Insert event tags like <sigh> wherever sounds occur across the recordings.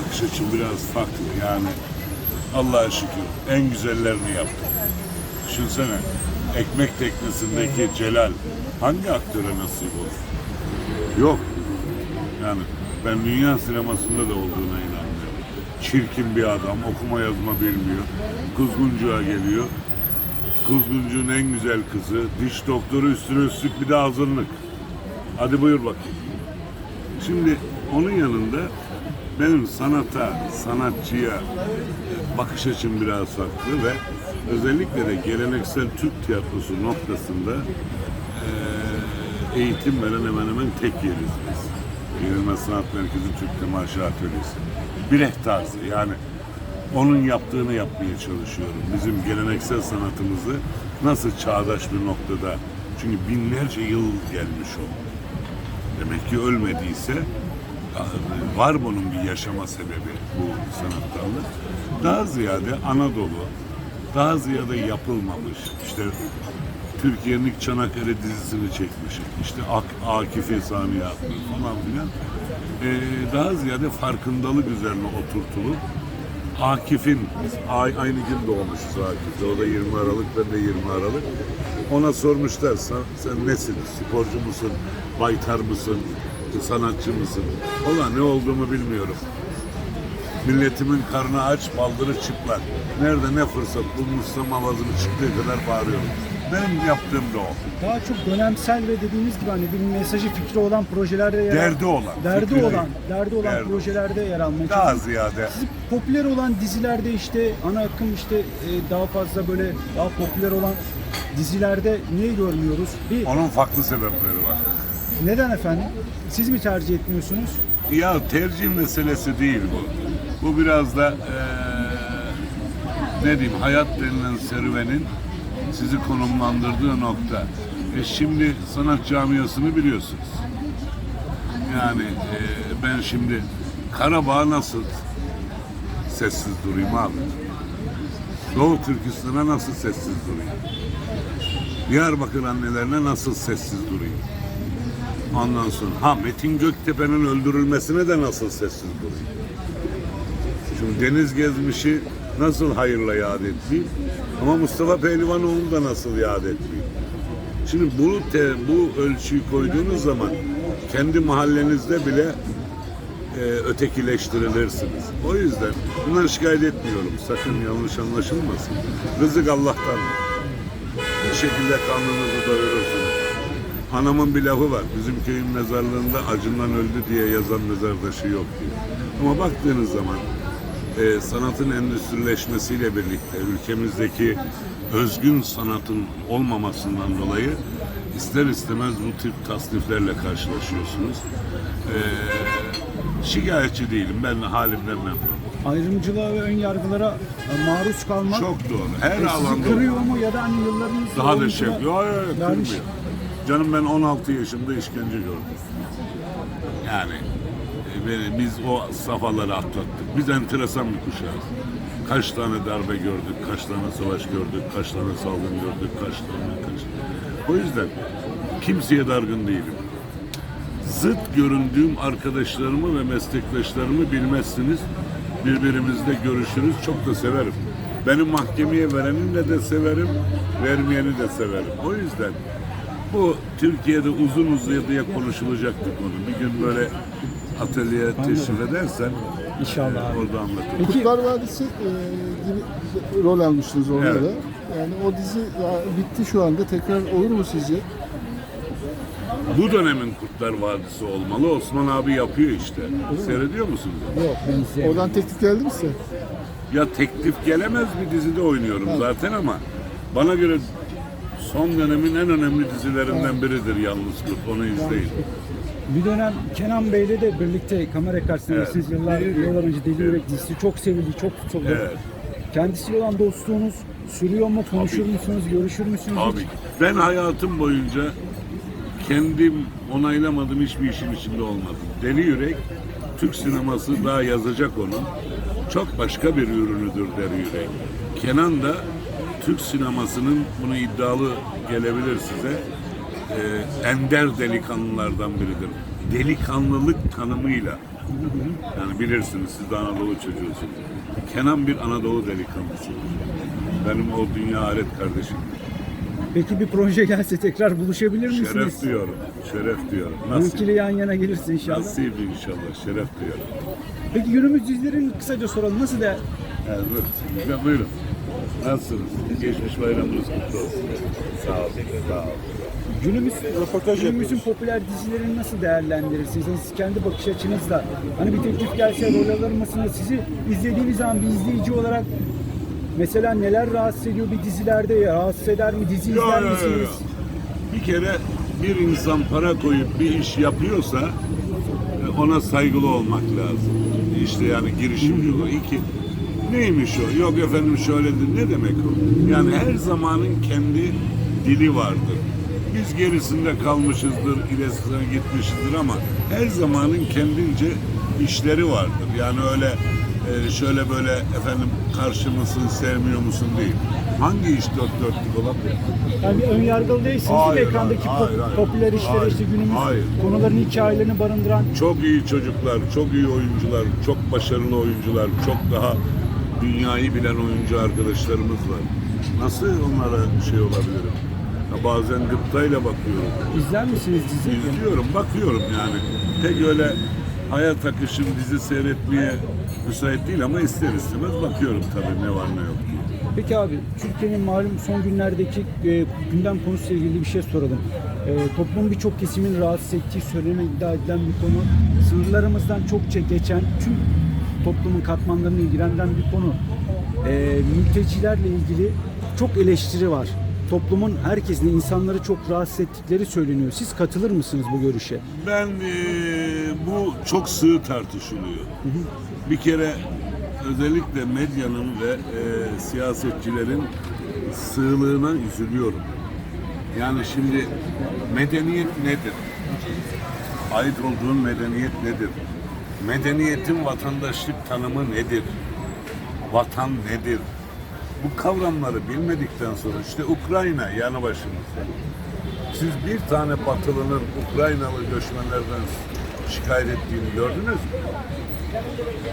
bakış açım biraz farklı. Yani Allah'a şükür en güzellerini yaptım. Düşünsene ekmek teknesindeki Celal hangi aktöre nasip olur? Yok. Yani ben dünya sinemasında da olduğuna inanmıyorum. Çirkin bir adam, okuma yazma bilmiyor. Kuzguncuğa geliyor. Kuzguncuğun en güzel kızı, diş doktoru üstüne üstlük bir de hazırlık. Hadi buyur bakayım. Şimdi onun yanında benim sanata, sanatçıya bakış açım biraz farklı ve özellikle de geleneksel Türk tiyatrosu noktasında eğitim veren hemen hemen tek yeriz biz. Yenilmez Sanat Merkezi Türk Temaşa Atölyesi. Bireh tarzı yani onun yaptığını yapmaya çalışıyorum. Bizim geleneksel sanatımızı nasıl çağdaş bir noktada çünkü binlerce yıl gelmiş o. Demek ki ölmediyse var bunun bir yaşama sebebi bu sanat dalı. Daha ziyade Anadolu, daha ziyade yapılmamış. İşte Türkiye'nin ilk Çanakkale dizisini çekmişim. İşte Ak- Akif'i sahneye atmış falan filan. Ee, daha ziyade farkındalık üzerine oturtulup Akif'in, aynı gün doğmuşuz Akif'le. O da 20 Aralık, ben de 20 Aralık. Ona sormuşlar, sen, sen nesin? Sporcu musun? Baytar mısın? Sanatçı mısın? Valla ne olduğumu bilmiyorum. Milletimin karnı aç, baldırı çıplak. Nerede ne fırsat bulmuşsam avazını çıktığı kadar bağırıyorum. Benim yaptığım da o. Daha çok dönemsel ve dediğiniz gibi hani bir mesajı fikri olan projelerde yer Derdi olan, derdi fikri olan, derdi olan Derdi. projelerde yer almaya Daha çalışıyorsunuz. ziyade Siz popüler olan dizilerde işte ana akım işte e, daha fazla böyle daha popüler olan dizilerde niye görmüyoruz? Bir, onun farklı sebepleri var. Neden efendim? Siz mi tercih etmiyorsunuz? Ya tercih meselesi değil bu. Bu biraz da eee, ne diyeyim hayat denilen serüvenin sizi konumlandırdığı nokta. E şimdi sanat camiasını biliyorsunuz. Yani eee, ben şimdi Karabağ nasıl sessiz durayım abi? Doğu Türkistan'a nasıl sessiz durayım? Diyarbakır annelerine nasıl sessiz durayım? Ondan sonra ha Metin Göktepe'nin öldürülmesine de nasıl sessiz durayım? Şimdi Deniz Gezmiş'i nasıl hayırla yad etmeyeyim? Ama Mustafa Pehlivanoğlu'nu da nasıl yad etmeyeyim? Şimdi bu te, bu ölçüyü koyduğunuz zaman kendi mahallenizde bile e, ötekileştirilirsiniz. O yüzden bunları şikayet etmiyorum. Sakın yanlış anlaşılmasın. Rızık Allah'tan. Bir şekilde karnınızı doyurursunuz. Anamın bir lafı var. Bizim köyün mezarlığında acından öldü diye yazan mezar taşı yok diye. Ama baktığınız zaman e, sanatın endüstrileşmesiyle birlikte ülkemizdeki özgün sanatın olmamasından dolayı ister istemez bu tip tasniflerle karşılaşıyorsunuz. E, şikayetçi değilim. Ben halimden memnunum. Ayrımcılığa ve ön yargılara e, maruz kalmak Çok doğru. Her e, alanda. kırıyor mu ya da hani yıllarınız Daha da şey. Yok yok kırmıyor. Canım ben 16 yaşında işkence gördüm. Yani e, beni- biz o safhaları atlattık. Biz enteresan bir kuşağız. Kaç tane darbe gördük, kaç tane savaş gördük, kaç tane salgın gördük, kaç tane kaç. O yüzden kimseye dargın değilim. Zıt göründüğüm arkadaşlarımı ve meslektaşlarımı bilmezsiniz. Birbirimizle görüşürüz. Çok da severim. Benim mahkemeye vereninle de severim, vermeyeni de severim. O yüzden bu Türkiye'de uzun uzadıya konuşulacak bir konu. Bir gün böyle atölyeye teşrif edersen İnşallah e, orada anlatırım. Peki- Kurtlar Vadisi e, gibi rol almıştınız orada Evet. da. Yani o dizi ya, bitti şu anda. Tekrar olur mu sizce? Bu dönemin Kurtlar Vadisi olmalı. Osman abi yapıyor işte. Seyrediyor musunuz? Yok ben Oradan teklif geldi mi size? Ya teklif gelemez bir dizide oynuyorum zaten ama bana göre son dönemin en önemli dizilerinden biridir Yalnız Kurt. Onu izleyin. Bir dönem Kenan Bey'le de birlikte kamera karşısında Evet. siz yıllar, yıllar önce Deli Yürek dizisi çok sevildi, çok tutuldu. Evet. Kendisiyle olan dostluğunuz sürüyor mu, konuşur musunuz, görüşür müsünüz? hiç? Abi ben hayatım boyunca kendim onaylamadığım hiçbir işin içinde olmadım. Deli Yürek Türk sineması daha yazacak onu. Çok başka bir ürünüdür Deli Yürek. Kenan da Türk sinemasının bunu iddialı gelebilir size. e, ender delikanlılardan biridir. Delikanlılık tanımıyla Yani bilirsiniz siz de Anadolu çocuğusunuz. Kenan bir Anadolu delikanlısı. Benim o dünya alet kardeşim. Peki bir proje gelse tekrar buluşabilir misiniz? Şeref diyorum. Şeref diyorum. Bu Nasip. ikili yan yana gelirse inşallah. Nasip inşallah. Şeref diyorum. Peki günümüz dizilerini kısaca soralım. Nasıl da Evet, buyurun. Nasılsınız? Geçmiş bayramınız kutlu olsun. Sağ olun. Sağ olun. günümüz günümüzün popüler dizilerini nasıl değerlendirirsiniz? Yani siz kendi bakış açınızla hani bir teklif gelse rol alır mısınız? Sizi izlediğiniz zaman bir izleyici olarak mesela neler rahatsız ediyor bir dizilerde? Rahatsız eder mi? Dizi Yo, izler yo, yo, misiniz? yo. Bir kere bir insan para koyup bir iş yapıyorsa e, ona saygılı olmak lazım. İşte yani girişimci o. İki, neymiş o? Yok efendim şöyledir. Ne demek o? Yani her zamanın kendi dili vardır. Biz gerisinde kalmışızdır, ilerisine gitmişizdir ama her zamanın kendince işleri vardır. Yani öyle e, şöyle böyle efendim karşı mısın, sevmiyor musun değil. Hangi iş dört dörtlük olabilir? Yani bir ön yargılı değilsiniz? Hayır, ekrandaki hayır, pop- hayır. popüler işlere Hayır, işte günümüz hayır. konuların hikayelerini barındıran Çok iyi çocuklar, çok iyi oyuncular, çok başarılı oyuncular, çok daha dünyayı bilen oyuncu arkadaşlarımız var. Nasıl onlara şey olabilirim? Ya bazen gıptayla bakıyorum. izler misiniz dizi? İzliyorum, bakıyorum yani. Pek öyle hayat akışım dizi seyretmeye müsait değil ama ister istemez bakıyorum tabii ne var ne yok diye. Peki abi, Türkiye'nin malum son günlerdeki e, gündem konusuyla ilgili bir şey soralım. E, toplumun birçok kesimin rahatsız ettiği söylenen iddia edilen bir konu. Sınırlarımızdan çokça geçen tüm toplumun katmanlarını ilgilendiren bir konu. E, mültecilerle ilgili çok eleştiri var. Toplumun herkesin, insanları çok rahatsız ettikleri söyleniyor. Siz katılır mısınız bu görüşe? Ben eee, bu çok sığ tartışılıyor. Bir kere özellikle medyanın ve eee, siyasetçilerin sığlığına üzülüyorum. Yani şimdi medeniyet nedir? Ait olduğun medeniyet nedir? Medeniyetin vatandaşlık tanımı nedir? Vatan nedir? Bu kavramları bilmedikten sonra işte Ukrayna yanı başımızda. Siz bir tane Batılı'nın Ukraynalı göçmenlerden şikayet ettiğini gördünüz mü?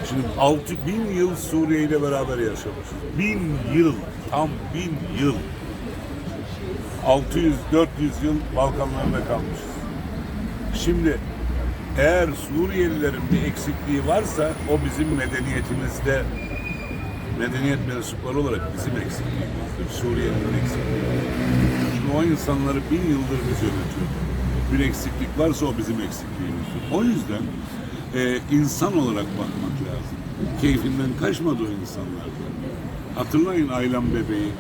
Şimdi 6 bin yıl Suriye ile beraber yaşamış. Bin yıl, tam bin yıl. 600-400 yıl Balkanlarında kalmışız. Şimdi eğer Suriyelilerin bir eksikliği varsa o bizim medeniyetimizde medeniyet mensupları olarak bizim eksikliğimizdir. Suriye'nin eksikliği. Şimdi o insanları bin yıldır biz yönetiyoruz. Bir eksiklik varsa o bizim eksikliğimizdir. O yüzden e, insan olarak bakmak lazım. Keyfinden kaçmadı o insanlar. Hatırlayın Aylem bebeği.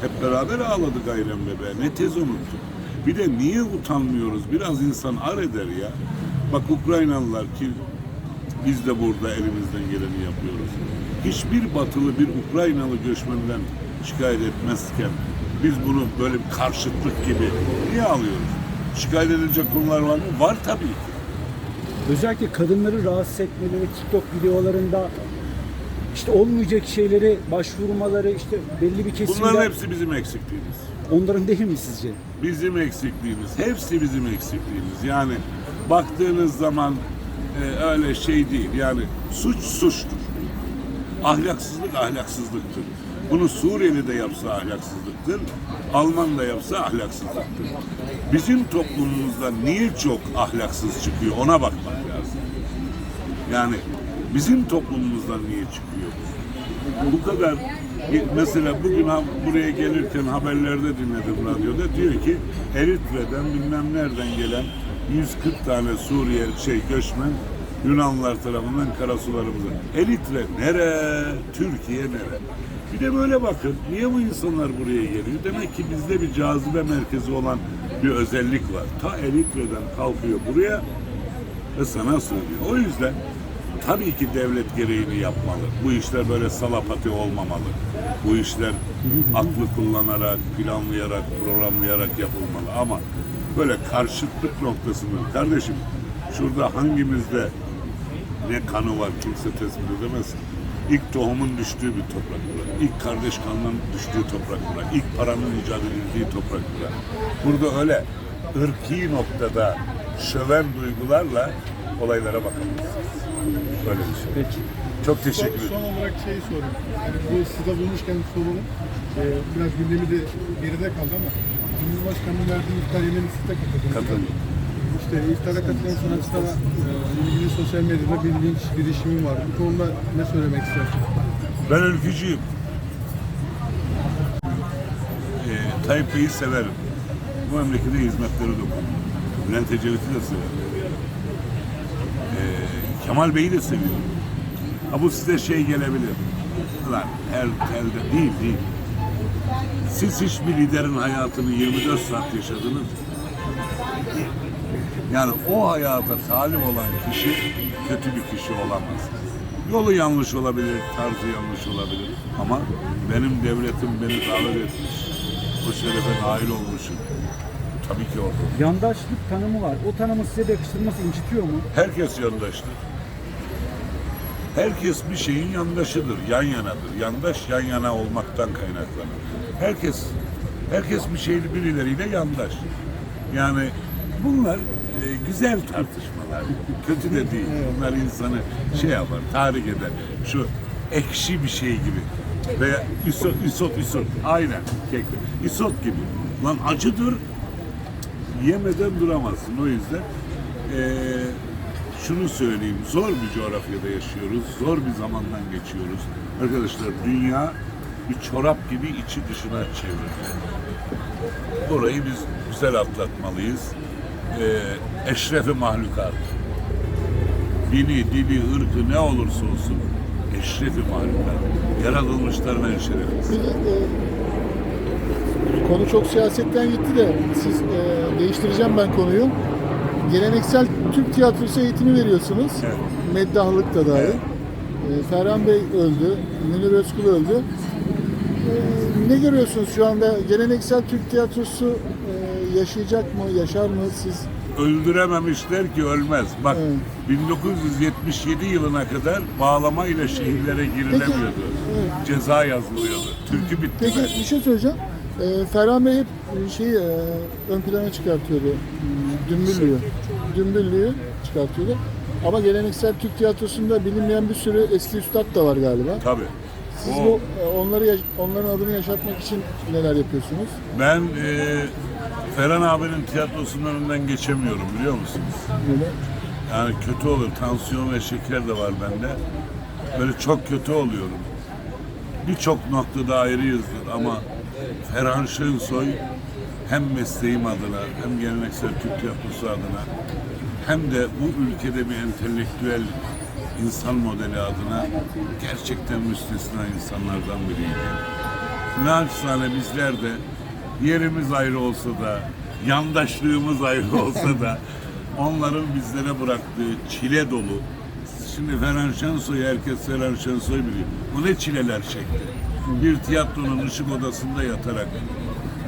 Hep beraber ağladık Aylem bebeğe. Ne tez unuttuk. Bir de niye utanmıyoruz? Biraz insan ar eder ya. Bak Ukraynalılar ki biz de burada elimizden geleni yapıyoruz. Hiçbir batılı bir Ukraynalı göçmenden şikayet etmezken biz bunu böyle bir karşıtlık gibi niye alıyoruz? Şikayet edilecek konular var mı? Var tabii ki. Özellikle kadınları rahatsız etmeleri, TikTok videolarında işte olmayacak şeyleri başvurmaları, işte belli bir kesimde Bunların hepsi bizim eksikliğimiz. onların değil mi sizce? Bizim eksikliğimiz. Hepsi bizim eksikliğimiz. Yani baktığınız zaman e, öyle şey değil. Yani suç suçtur. Ahlaksızlık ahlaksızlıktır. Bunu Suriyeli de yapsa ahlaksızlıktır. Alman da yapsa ahlaksızlıktır. Bizim toplumumuzda niye çok ahlaksız çıkıyor ona bakmak lazım. Yani bizim toplumumuzdan niye çıkıyor? Bu kadar mesela bugün buraya gelirken haberlerde dinledim radyoda diyor ki Eritre'den bilmem nereden gelen 140 tane Suriye şey göçmen Yunanlılar tarafından karasularımıza. Eritre nere? Türkiye nere? Bir de böyle bakın. Niye bu insanlar buraya geliyor? Demek ki bizde bir cazibe merkezi olan bir özellik var. Ta Eritre'den kalkıyor buraya ve sana söylüyor. O yüzden tabii ki devlet gereğini yapmalı. Bu işler böyle salapati olmamalı. Bu işler aklı kullanarak, planlayarak, programlayarak yapılmalı. Ama böyle karşıtlık noktasında kardeşim şurada hangimizde ne kanı var kimse tespit edemez. İlk tohumun düştüğü bir toprak bura. İlk kardeş kanının düştüğü toprak bura. İlk paranın icat edildiği toprak bura. Burada öyle ırki noktada şöven duygularla olaylara bakabilirsiniz. Böyle bir şey. Peki. Çok Son, teşekkür ederim. son olarak şey sorayım. Yani bu size bulmuşken soralım. Ee, biraz gündemi de geride kaldı ama Cumhurbaşkanı'nın verdiği iftar yemeğini siz de katıldınız. Katıldım. İşte iftara katılan sanatçılara e, ilgili sosyal medyada bir linç girişimi var. Bu konuda ne söylemek istersiniz? Ben ülkücüyüm. Ee, Tayyip Bey'i severim. Bu memlekete hizmetleri dokundum. Bülent Ecevit'i de severim. Ee, Kemal Bey'i de seviyorum. Ha bu size şey gelebilir. Lan her elde değil değil. Siz hiçbir liderin hayatını 24 saat yaşadınız. mı? Yani o hayata talip olan kişi kötü bir kişi olamaz. Yolu yanlış olabilir, tarzı yanlış olabilir. Ama benim devletim beni davet etmiş. O şerefe nail olmuşum. Tabii ki oldu. Yandaşlık tanımı var. O tanımı size de yakıştırması incitiyor mu? Herkes yandaştır. Herkes bir şeyin yandaşıdır, yan yanadır. Yandaş yan yana olmaktan kaynaklanır. Herkes herkes bir şeyli birileriyle yandaş. Yani bunlar e, güzel tartışmalar. Kötü de değil. Bunlar insanı şey yapar, tahrik eder. Şu ekşi bir şey gibi. Veya isot, isot, isot. Aynen. Kekle. Isot gibi. Lan acıdır, yemeden duramazsın. O yüzden eee, şunu söyleyeyim. Zor bir coğrafyada yaşıyoruz. Zor bir zamandan geçiyoruz. Arkadaşlar dünya bir çorap gibi içi dışına çevrildi. Burayı biz güzel atlatmalıyız. Eee eşrefi mahlukat. Dini, dili, ırkı ne olursa olsun eşrefi mahlukat. Yaratılmışların en e, konu çok siyasetten gitti de siz e, değiştireceğim ben konuyu. Geleneksel Türk tiyatrosu eğitimi veriyorsunuz. Evet. Meddahlık da dahil. Evet. E, Ferhan Bey öldü, Münir Özkul öldü. E, ne görüyorsunuz şu anda? Geleneksel Türk tiyatrosu e, yaşayacak mı, yaşar mı siz? öldürememişler ki ölmez. Bak Evet. 1977 yılına kadar bağlama ile şehirlere girilemiyordu. evet. Ceza yazılıyordu. Türkü bitti Peki mi? bir şey söyleyeceğim. Ee, Ferhan Bey hep şeyi e, ön plana çıkartıyordu. Dümbüllüğü. Dümbüllüğü çıkartıyordu. Ama geleneksel Türk tiyatrosunda bilinmeyen bir sürü eski üstad da var galiba. Tabii. Siz O- bu e, onları onların adını yaşatmak için neler yapıyorsunuz? Ben e, Ferhan abinin tiyatrosunun önünden geçemiyorum biliyor musunuz? Böyle. Yani kötü olur. Tansiyon ve şeker de var bende. Böyle çok kötü oluyorum. Birçok noktada ayrıyızdır ama Ferhan Şensoy hem mesleğim adına hem geleneksel Türk tiyatrosu adına hem de bu ülkede bir entelektüel insan modeli adına gerçekten müstesna insanlardan biriydi. Naçizane bizler de yerimiz ayrı olsa da, yandaşlığımız ayrı <laughs> olsa da onların bizlere bıraktığı çile dolu. Şimdi Ferhan Şensoy'u herkes Ferhan Şensoy biliyor. O ne çileler çekti. Bir tiyatronun ışık odasında yatarak,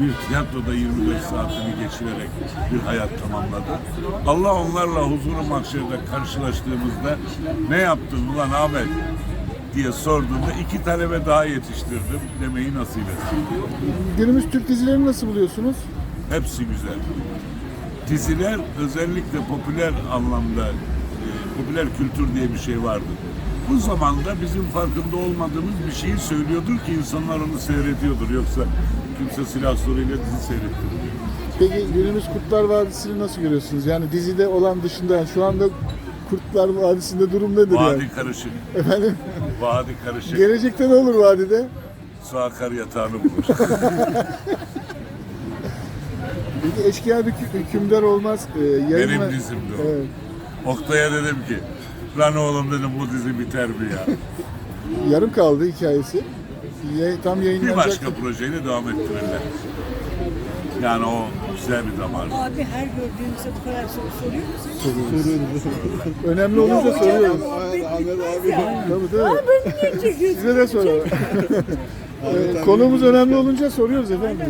bir tiyatroda 24 saatini geçirerek bir hayat tamamladı. Allah onlarla huzuru mahşerde karşılaştığımızda ne yaptın ulan Ahmet diye sorduğunda iki talebe daha yetiştirdim demeyi nasip etsin. Günümüz Türk dizilerini nasıl buluyorsunuz? Hepsi güzel. Diziler özellikle popüler anlamda, e, popüler kültür diye bir şey vardı. Bu zamanda bizim farkında olmadığımız bir şeyi söylüyordur ki insanlar onu seyrediyordur. Yoksa kimse silah soruyla dizi seyrettirmiyor. Peki günümüz Kurtlar Vadisi'ni nasıl görüyorsunuz? Yani dizide olan dışında şu anda Kurtlar Vadisi'nde durum nedir Vadi yani? karışık. Efendim? Vadi karışık. Gelecekte ne olur vadide? Su akar yatağını bulur. <laughs> Peki eşkıya hükü- hükümdar olmaz. Ee, yayınla- Benim dizimdi o. Evet. Oktay'a dedim ki, lan oğlum dedim bu dizi biter mi ya? Yarım kaldı hikayesi. Yay- tam Bir yayınlanacak. başka projeyle devam ettirirler. Yani o güzel bir damar. Abi her gördüğünüzde bu kadar soru soruyor musun? Önemli olunca soruyoruz. Ahmet abi. Tabii tabii. Abi niye çekiyorsun? Size de soralım. <laughs> Ee, Konumuz önemli olunca soruyoruz efendim.